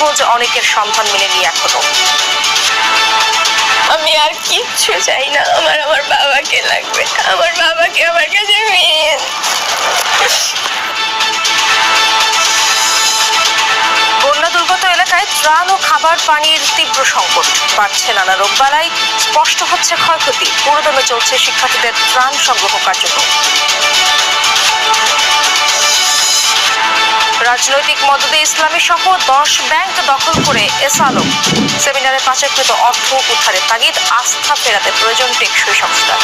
নিখোঁজ অনেকের সন্ধান মেলেনি এখনও। আমি আর কিচ্ছু চাই না, আমার আমার বাবাকে লাগবে, আমার বাবাকে আমার কাছে মেয়ে। বন্যা দুর্গত এলাকায় ত্রাণ ও খাবার পানির তীব্র সংকট। বাড়ছে নানা রোগবালাই, স্পষ্ট হচ্ছে ক্ষয়ক্ষতি। পুরোদমে চলছে শিক্ষার্থীদের ত্রাণ সংগ্রহ কার্যক্রম। রাজনৈতিক মদদে ইসলামী সহ দশ ব্যাংক দখল করে এস আলম সেমিনারে পাচারকৃত অর্থ উদ্ধারের তাগিদ, আস্থা ফেরাতে প্রয়োজন টেকসই সংস্কার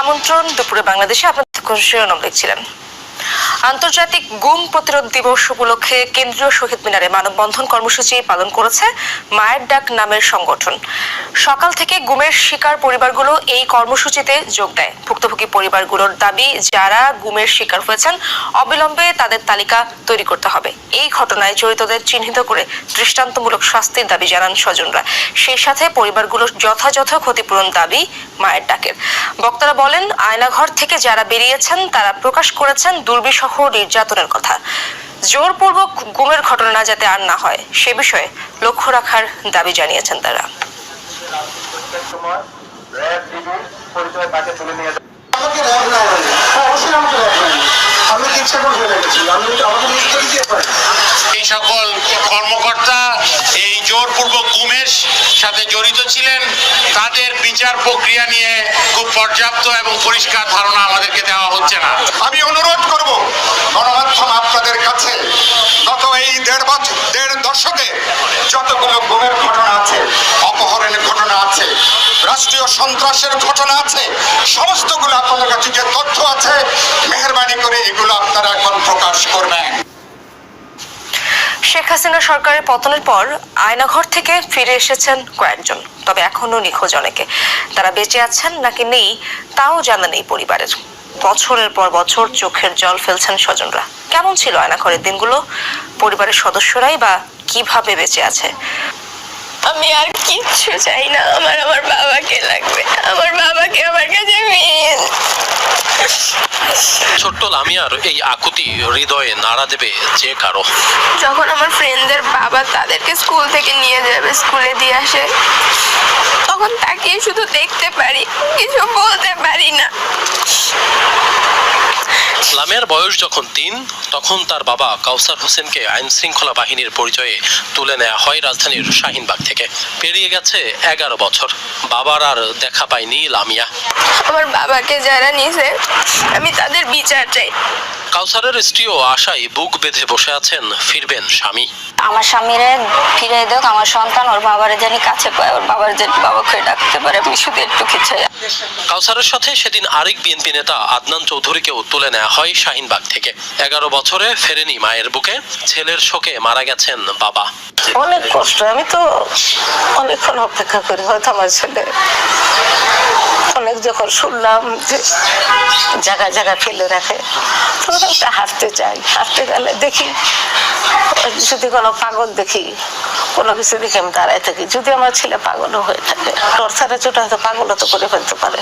আমন্ত্রণ, দুপুরে বাংলাদেশে আপনাদের শিরোনাম দেখছিলেন। আন্তর্জাতিক গুম প্রতিরোধ দিবস উপলক্ষে কেন্দ্রীয় শহীদ মিনারে মানববন্ধন কর্মসূচি পালন করেছে মায়ের ডাক নামের সংগঠন। সকাল থেকে গুমের শিকার পরিবারগুলো এই কর্মসূচিতে যোগ দেয়। ভুক্তভোগী পরিবারগুলোর দাবি, যারা গুমের শিকার হয়েছেন, অবিলম্বে তাদের তালিকা তৈরি করতে হবে। এই ঘটনায় জড়িতদের চিহ্নিত করে দৃষ্টান্তমূলক শাস্তির দাবি জানান স্বজনরা। সেই সাথে পরিবারগুলোর যথাযথ ক্ষতিপূরণ দাবি মায়ের ডাকের। বক্তারা বলেন, আয়নাঘর থেকে যারা বেরিয়েছেন, তারা প্রকাশ করেছেন দুর্বিষহ নির্যাতনের কথা। জোরপূর্বক গুমের ঘটনা যাতে আর না হয়, সে বিষয়ে লক্ষ্য রাখার দাবি জানিয়েছেন তারা। হ্যাঁ আমি আমাকে সকল কর্মকর্তা এই জোরপূর্বক গুমের সাথে জড়িত ছিলেন। তাদের বিচার প্রক্রিয়া নিয়ে খুব পর্যাপ্ত এবং পরিষ্কার ধারণা আমাদেরকে দেওয়া হচ্ছে না। আমি অনুরোধ করব, গণমাধ্যম আপনাদের কাছে, গত এই দেড় বছর দেড় দশকে যতগুলো গুমের ঘটনা আছে, অপহরণের ঘটনা আছে, রাষ্ট্রীয় সন্ত্রাসের ঘটনা আছে, সমস্তগুলো আপনাদের কাছে যে তথ্য আছে, মেহরবানি করে এগুলো আপনারা এখন প্রকাশ করবেন। শেখ হাসিনা সরকারের পতনের পর আয়নাঘর থেকে ফিরে এসেছেন কয়েকজন, তবে এখনও নিখোঁজ অনেকে। তারা বেঁচে আছেন নাকি নেই, তাও জানা নেই পরিবারের। বছরের পর বছর চোখের জল ফেলছেন স্বজনরা। কেমন ছিল আয়নাঘরের দিনগুলো? পরিবারের সদস্যরাই বা কীভাবে বেঁচে আছে? আমি আর কিচ্ছু চাই না। আমার আমার বাবাকে লাগবে। আমার বাবাকে আমার কাছে মেয়ে ছোট্ট লামিয়ার এই আকুতি হৃদয়ে নাড়া দেবে যে কারও। যখন আমার ফ্রেন্ডদের বাবা তাদেরকে স্কুল থেকে নিয়ে যাবে স্কুলে দিয়ে আসে তখন তাকে শুধু দেখতে পারি কিছু বলতে পারি না। লামিয়ার বয়স যখন তিন, তখন তার বাবা কাউসার হোসেনকে আইন শৃঙ্খলা বাহিনীর পরিচয়ে তুলে নেওয়া হয় রাজধানীর শাহিনবাগ থেকে। পেরিয়ে গেছে এগারো বছর। বাবার আর দেখা পায়নি লামিয়া। আমার বাবাকে যারা নিছে আমি তাদের বিচার চাই। কাউসারের স্ত্রীও আশায় বুক বেঁধে বসে আছেন ফিরবেন স্বামী। আমার স্বামীরে ফিরে দেখ আমার সন্তান ওর বাবারে জানি কাছে পায় ওর বাবার জানি বাবাকে ডাকতে পারে আমি শুধু একটু কিছু কাউসারের সাথে সেদিন আরেক বিএনপি নেতা আদনান চৌধুরীকেও তুলে নেওয়া হয় শাহিনবাগ থেকে। এগারো বছরে ফেরেনি মায়ের বুকে ছেলের শোকে মারা গেছেন বাবা। অনেক কষ্ট আমি তো অনেকক্ষণ অপেক্ষা করি হয়তো আমার ছেলে অনেক যখন শুনলাম যে জায়গায় জায়গায় ফেলে রাখে তখন একটা হাঁটতে চাই। হাঁটতে গেলে দেখি, যদি কোনো পাগল দেখি, কোনো কিছু দেখে আমি দাঁড়ায় থাকি। যদি আমার ছেলে পাগলও হয়ে থাকে টর্চারে চোটা হয়তো পাগলও তো করে ফেলতে পারে।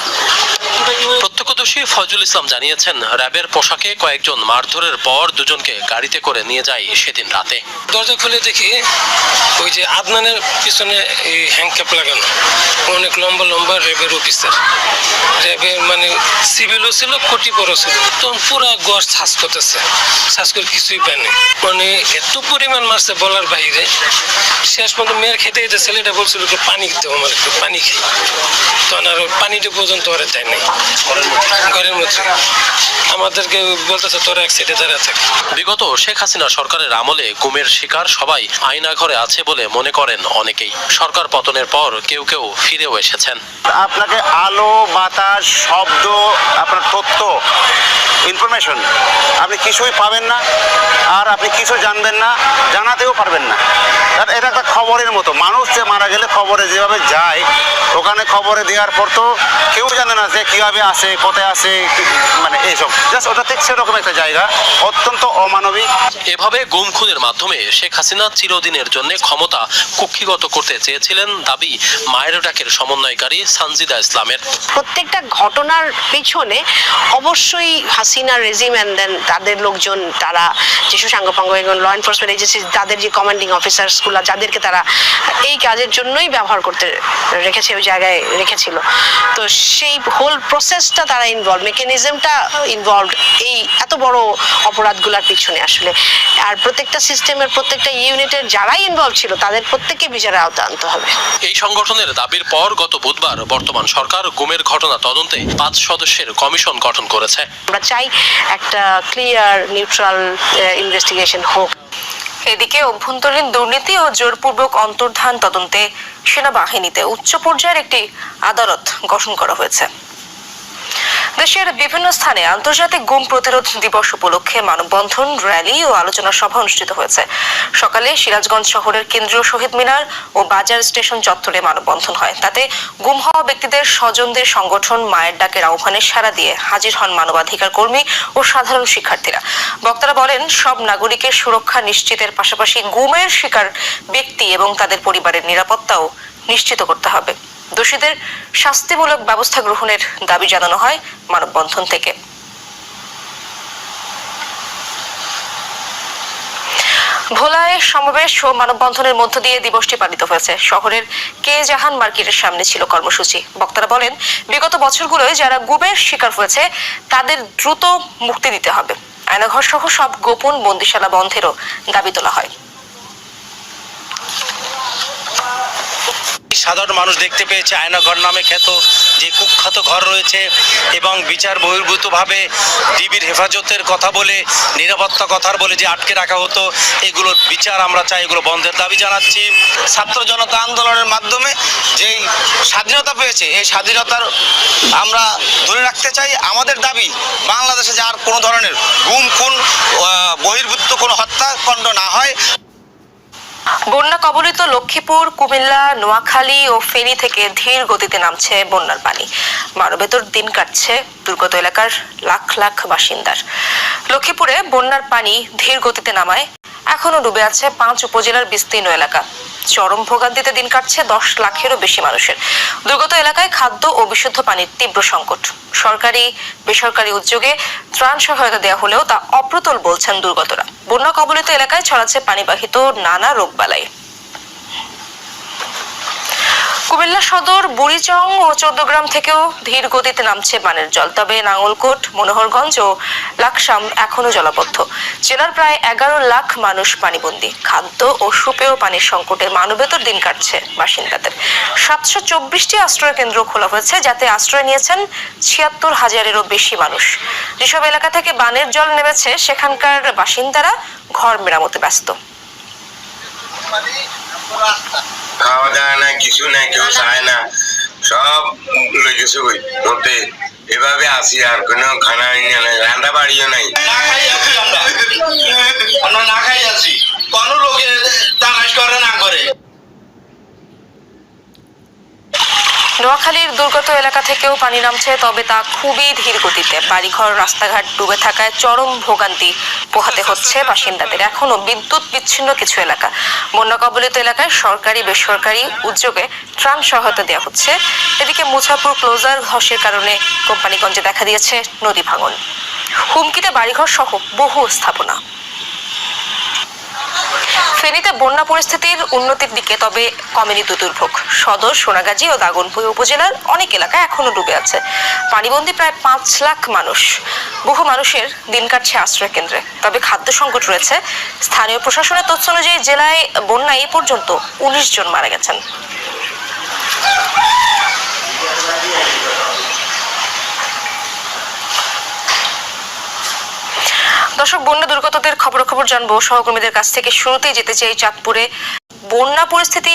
প্রত্যক্ষদর্শী ফজল ইসলাম জানিয়েছেন, র্যাবের পোশাকে কয়েকজন মারধরের পর দুজনকে গাড়িতে করে নিয়ে যায় সেদিন রাতে। দরজা খুলে দেখি ওই যে আদনানের পিছনে এই হ্যাংক্যাপ লাগানো। অনেক লম্বা লম্বা র্যাবের অফিসার র্যাবের মানে সিভিলও ছিল কোটি বড় ছিল। তখন পুরা গড় শ্বাস করতেছে। শ্বাস করে কিছুই পায়নি মানে এত পরিমাণ মারছে বলার বাইরে। শেষ পর্যন্ত মেয়ের খেতে খেতে ছেলেটা বলছিল পানি খেতে আমার একটু, পানি খাই তখন আর পানিটা পর্যন্ত ওরা দেয় নাই। ঘরের মধ্যে আমাদেরকে বলতেছে তোরা এক সাইডে দাঁড়া থাকে। বিগত শেখ হাসিনা সরকারের আমলে গুমের শিকার সবাই আয়না ঘরে আছে বলে মনে করেন অনেকেই। সরকার পতনের পর কেউ কেউ ফিরেও এসেছেন। আপনাকে আলো বাতাস শব্দ আপনার তথ্য ইনফরমেশন আপনি কিছুই পাবেন না আর আপনি কিছু জানবেন না জানাতেও পারবেন না। আর এটা একটা খবরের মতো। মানুষ যে মারা গেলে খবরে যেভাবে যায় ওখানে খবরে দেওয়ার পর তো কেউ জানে না যে কীভাবে আসে কোথায় আছে মানে এইসব। জাস্ট ওটা ঠিক সেরকম একটা জায়গা অত্যন্ত অমানবিক। এভাবে গুম খুনের মাধ্যমে শেখ হাসিনা চিরদিনের জন্য ক্ষমতা কুক্ষিগত করতে চেয়েছিলেন দাবি মায়ের ডাকের সমন্বয়কারী সানজিদা ইসলামের। প্রত্যেকটা ঘটনার পেছনে অবশ্যই হাসিনা রেজিম অ্যান্ড দেন তাদের লোকজন তারা যেসব সাঙ্গপাঙ্গ এবং ল এনফোর্সমেন্ট এজেন্সি তাদের যে কমান্ডিং অফিসার্সগুলো যাদেরকে তারা এই কাজের জন্যই ব্যবহার করতে রেখেছে ওই জায়গায় রেখেছিল। তো সেই হোল প্রসেসটা তারা ইনভলভ মেকানিজমটা ইনভলভ এই এত বড় অপরাধগুলোর পিছনে আসলে। আর প্রত্যেকটা সিস্টেমের প্রত্যেকটা ইউনিটের যারাই ইনভলভ ছিল তাদের প্রত্যেককে বিচারের আওতা আনতে হবে। এই সংগঠনের দাবির পর গত বুধবার বর্তমান সরকার গুমের ঘটনা তদন্তে পাঁচ সদস্যের কমিশন গঠন করেছে। আমরা চাই একটা ক্লিয়ার নিউট্রাল ইনভেস্টিগেশন হোক। এদিকে অভ্যন্তরীণ দুর্নীতি ও জোরপূর্বক অন্তর্ধান তদন্তে সেনাবাহিনীতে উচ্চ পর্যায়ের একটি আদালত গঠন করা হয়েছে। দেশের বিভিন্ন স্থানে আন্তর্জাতিক গুম প্রতিরোধ দিবস উপলক্ষে মানববন্ধন, র্যালি ও আলোচনা সভা অনুষ্ঠিত হয়েছে। সকালে সিরাজগঞ্জ শহরের কেন্দ্রীয় শহীদ মিনার ও বাজার স্টেশন চত্বরে মানববন্ধন হয়। তাতে গুম হওয়া ব্যক্তিদের স্বজনদের সংগঠন মায়ের ডাকের আহ্বানে সাড়া দিয়ে হাজির হন মানবাধিকার কর্মী ও সাধারণ শিক্ষার্থীরা। বক্তারা বলেন, সব নাগরিকের সুরক্ষা নিশ্চিতের পাশাপাশি গুমের শিকার ব্যক্তি এবং তাদের পরিবারের নিরাপত্তাও নিশ্চিত করতে হবে। দোষীদের শাস্তিমূলক ব্যবস্থা গ্রহণের দাবি জানানো হয় মানববন্ধন থেকে। ভোলায় সমাবেশ ও মানববন্ধনের মধ্য দিয়ে দিবসটি পালিত হয়েছে। শহরের কে জাহান মার্কেটের সামনে ছিল কর্মসূচি। বক্তারা বলেন, বিগত বছরগুলোয় যারা গুমের শিকার হয়েছে, তাদের দ্রুত মুক্তি দিতে হবে। আয়নাঘর সহ সব গোপন বন্দিশালা বন্ধেরও দাবি তোলা হয়। সাধারণ মানুষ দেখতে পেয়েছে। আয়নাঘর নামে খ্যাত যে কুখ্যাত ঘর রয়েছে এবং বিচার বহির্ভূতভাবে ডিবির হেফাজতের কথা বলে, নিরাপত্তা কথার বলে যে আটকে রাখা হতো, এগুলোর বিচার আমরা চাই, এগুলো বন্ধের দাবি জানাচ্ছি। ছাত্র জনতা আন্দোলনের মাধ্যমে যেই স্বাধীনতা পেয়েছে, এই স্বাধীনতার আমরা ধরে রাখতে চাই, আমাদের দাবি বাংলাদেশে যে আর কোনো ধরনের গুম, খুন বহির্ভূত কোনো হত্যাকাণ্ড না হয়। বন্যা কবলিত লক্ষ্মীপুর, কুমিল্লা, নোয়াখালী ও ফেনী থেকে ধীর গতিতে নামছে বন্যার পানি। মানবেতর দিন কাটছে দুর্গত এলাকার লাখ লাখ বাসিন্দার। লক্ষ্মীপুরে বন্যার পানি ধীর গতিতে নামায় এখনও ডুবে আছে পাঁচ উপজেলার বিস্তীর্ণ এলাকা। চরম ভোগান্তিতে দিন কাটছে দশ লাখেরও বেশি মানুষের। দুর্গত এলাকায় খাদ্য ও বিশুদ্ধ পানির তীব্র সংকট। সরকারি, বেসরকারি উদ্যোগে ত্রাণ সহায়তা দেওয়া হলেও তা অপ্রতুল বলছেন দুর্গতরা। বন্যা কবলিত এলাকায় ছড়াচ্ছে পানিবাহিত নানা রোগ রোগবালাই। কুমিল্লা সদর, বুড়িচং ও চৌদ্দগ্রাম থেকেও ধীর গতিতে নামছে পানের জল। তবে নাঙ্গলকোট, মনোহরগঞ্জ ও লাকসাম এখনও জলাবদ্ধ। জেলার প্রায় এগারো লাখ মানুষ পানিবন্দী। খাদ্য ও সুপেয় পানির সংকটে মানবেতর দিন কাটছে বাসিন্দাদের। সাতশো চব্বিশটি আশ্রয় কেন্দ্র খোলা হয়েছে, যাতে আশ্রয় নিয়েছেন ছিয়াত্তর হাজারেরও বেশি মানুষ। যেসব এলাকা থেকে বানের জল নেমেছে, সেখানকার বাসিন্দারা ঘর মেরামতে ব্যস্ত। খাওয়া দাওয়া না কিছু নাই, কেউ চায় না। সব লই গেছে ওই মধ্যে এভাবে আসি আর কোনো খানা নাই রান্না বাড়িও নাই। আমরা। না খাই আছি। কোনো লোকে তালাশ করে না করে নোয়াখালীর দুর্গত এলাকা থেকেও পানি নামছে, তবে তা খুবই ধীর গতিতে। বাড়িঘর, রাস্তাঘাট ডুবে থাকায় চরম ভোগান্তি পোহাতে হচ্ছে বাসিন্দাদের। এখনও বিদ্যুৎ বিচ্ছিন্ন কিছু এলাকা। বন্যা কবলিত এলাকায় সরকারি, বেসরকারি উদ্যোগে ত্রাণ সহায়তা দেওয়া হচ্ছে। এদিকে মুছাপুর ক্লোজার ধসের কারণে কোম্পানিগঞ্জে দেখা দিয়েছে নদী ভাঙন। হুমকিতে বাড়িঘর সহ বহু স্থাপনা। ফেনীতে বন্যা পরিস্থিতির উন্নতির দিকে, তবে কমেনি দুর্ভোগ সদর, সোনাগাজী ও দাগনপুর উপজেলার অনেক এলাকা এখনও ডুবে আছে। পানিবন্দী প্রায় পাঁচ লাখ মানুষ। বহু মানুষের দিন কাটছে আশ্রয় কেন্দ্রে। তবে খাদ্য সংকট রয়েছে। স্থানীয় প্রশাসনের তথ্য অনুযায়ী জেলায় বন্যা এ পর্যন্ত উনিশ জন মারা গেছেন। দর্শক, বন্যা দুর্গতদের খবর খবর জানব। সহকর্মীদের কাছ থেকে শুরুতেই যেতে চাই চাঁদপুরে। বন্যা পরিস্থিতি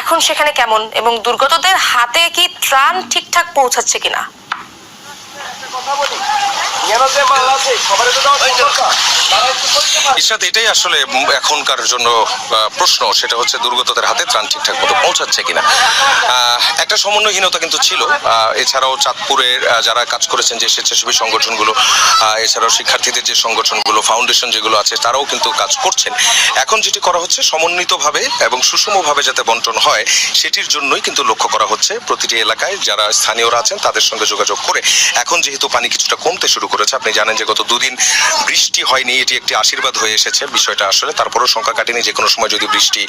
এখন সেখানে কেমন এবং দুর্গতদের হাতে কি ত্রাণ ঠিকঠাক পৌঁছাচ্ছে কিনা? ইশরাত এটাই আসলে এখনকার জন্য প্রশ্ন। সেটা হচ্ছে দুর্গতদের হাতে ত্রাণ ঠিকঠাক মতো পৌঁছাচ্ছে কিনা। একটা সমন্বয়হীনতা কিন্তু ছিল। এছাড়াও চাঁদপুরের যারা কাজ করেছেন যে স্বেচ্ছাসেবী সংগঠনগুলো এছাড়াও শিক্ষার্থীদের যে সংগঠনগুলো ফাউন্ডেশন যেগুলো আছে তারাও কিন্তু কাজ করছেন। এখন যেটি করা হচ্ছে সমন্বিতভাবে এবং সুষমভাবে যাতে বন্টন হয় সেটির জন্যই কিন্তু লক্ষ্য করা হচ্ছে প্রতিটি এলাকায় যারা স্থানীয়রা আছেন তাদের সঙ্গে যোগাযোগ করে এখন যেহেতু পানি কিছুটা কমতে শুরু করেছে। আপনি জানেন যে গত দুদিন বৃষ্টি হয়নি, এটি একটি আশীর্বাদ হয়ে এসেছে বিষয়টা আসলে। তারপরেও সংখ্যা কাটেনি, যে কোনো সময় যদি বৃষ্টি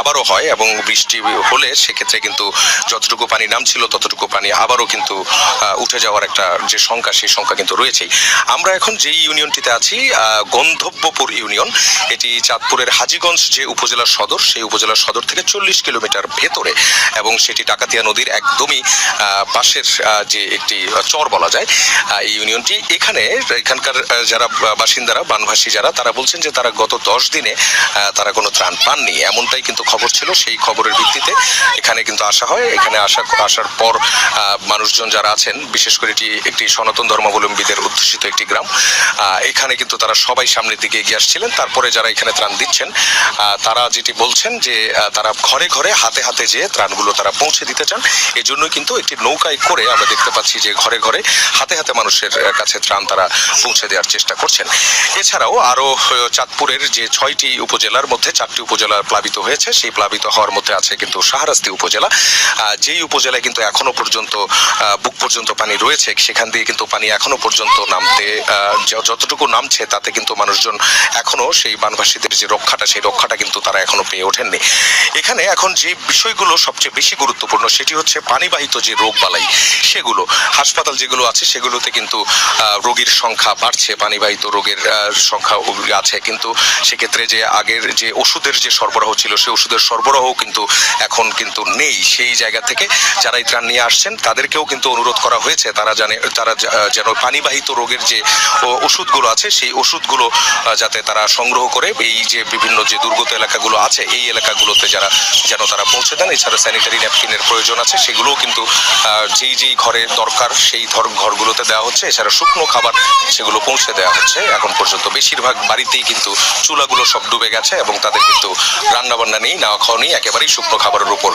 আবারও হয় এবং বৃষ্টি হলে সেক্ষেত্রে কিন্তু যতটুকু পানি নামছিল, ততটুকু পানি আবারও কিন্তু উঠে যাওয়ার একটা যে সংখ্যা, সেই সংখ্যা কিন্তু রয়েছেই। আমরা এখন যেই ইউনিয়নটিতে আছি গন্ধব্যপুর ইউনিয়ন, এটি চাঁদপুরের হাজীগঞ্জ যে উপজেলার সদর, সেই উপজেলার সদর থেকে চল্লিশ কিলোমিটার ভেতরে এবং সেটি ডাকাতিয়া নদীর একদমই পাশের যে একটি চর বলা যায় এই ইউনিয়নটি। এখানে এখানকার যারা বাসিন্দারা, বানভাসী যারা, তারা বলছেন যে তারা গত দশ দিনে তারা কোনো ত্রাণ পাননি। এমনটাই কিন্তু খবর ছিল, সেই খবরের ভিত্তিতে এখানে কিন্তু আসা হয়। এখানে আসা, আসার পর মানুষজন যারা আছেন, বিশেষ করে এটি একটি সনাতন ধর্মাবলম্বীদের অধ্যুষিত একটি গ্রাম এখানে কিন্তু তারা সবাই সামনের দিকে এগিয়ে আসছিলেন। তারপরে যারা এখানে ত্রাণ দিচ্ছেন তারা যেটি বলছেন যে তারা ঘরে ঘরে, হাতে হাতে যে ত্রাণগুলো তারা পৌঁছে দিতে চান। এজন্যই কিন্তু একটি নৌকায় করে আমরা দেখতে পাচ্ছি যে ঘরে ঘরে হাতে হাতে মানুষের কাছে ত্রাণ তারা পৌঁছে দেওয়ার চেষ্টা করছেন। এছাড়াও আরও আহ, চাঁদপুরের যে ছয়টি উপজেলার মধ্যে চারটি উপজেলা প্লাবিত হয়েছে সেই প্লাবিত হওয়ার মধ্যে আছে কিন্তু শাহরাস্তি উপজেলা। যেই উপজেলায় কিন্তু এখনও পর্যন্ত বুক পর্যন্ত পানি রয়েছে সেখান দিয়ে কিন্তু পানি এখনও পর্যন্ত নামতে যতটুকু নামছে তাতে কিন্তু মানুষজন এখনও সেই বানবাসীদের যে রক্ষাটা সেই রক্ষাটা কিন্তু তারা এখনও পেয়ে ওঠেননি। এখানে এখন যে বিষয়গুলো সবচেয়ে বেশি গুরুত্বপূর্ণ সেটি হচ্ছে পানিবাহিত যে রোগ বালাই সেগুলো হাসপাতাল যেগুলো আছে সেগুলোতে কিন্তু রোগীর সংখ্যা বাড়ছে, পানিবাহিত রোগের সংখ্যা আছে। কিন্তু সেক্ষেত্রে যে আগের যে ওষুধের যে সরবরাহ ছিল, সেই ওষুধের সরবরাহ কিন্তু এখন কিন্তু নেই। সেই জায়গা থেকে যারা এই ত্রাণ নিয়ে আসছেন, তাদেরকেও কিন্তু অনুরোধ করা হয়েছে। তারা জানে, তারা যেন পানিবাহিত রোগের যে ওষুধগুলো আছে, সেই ওষুধগুলো যাতে তারা সংগ্রহ করে, এই যে বিভিন্ন যে দুর্গত এলাকাগুলো আছে, এই এলাকাগুলোতে যারা, যেন তারা পৌঁছে দেন। এছাড়া স্যানিটারি ন্যাপকিনের প্রয়োজন আছে, সেগুলোও কিন্তু যেই যেই ঘরে দরকার, সেই ধর ঘরগুলোতে দেওয়া হচ্ছে, এছাড়া শুকনো খাবার সেগুলো পৌঁছে দেওয়া হচ্ছে। এখন পর্যন্ত বেশিরভাগ বাড়িতেই কিন্তু চুলাগুলো সব ডুবে গেছে এবং তাদের কিন্তু রান্নাবান্না নেই, না খাওয়া নেই একেবারেই শুকনো খাবারের উপর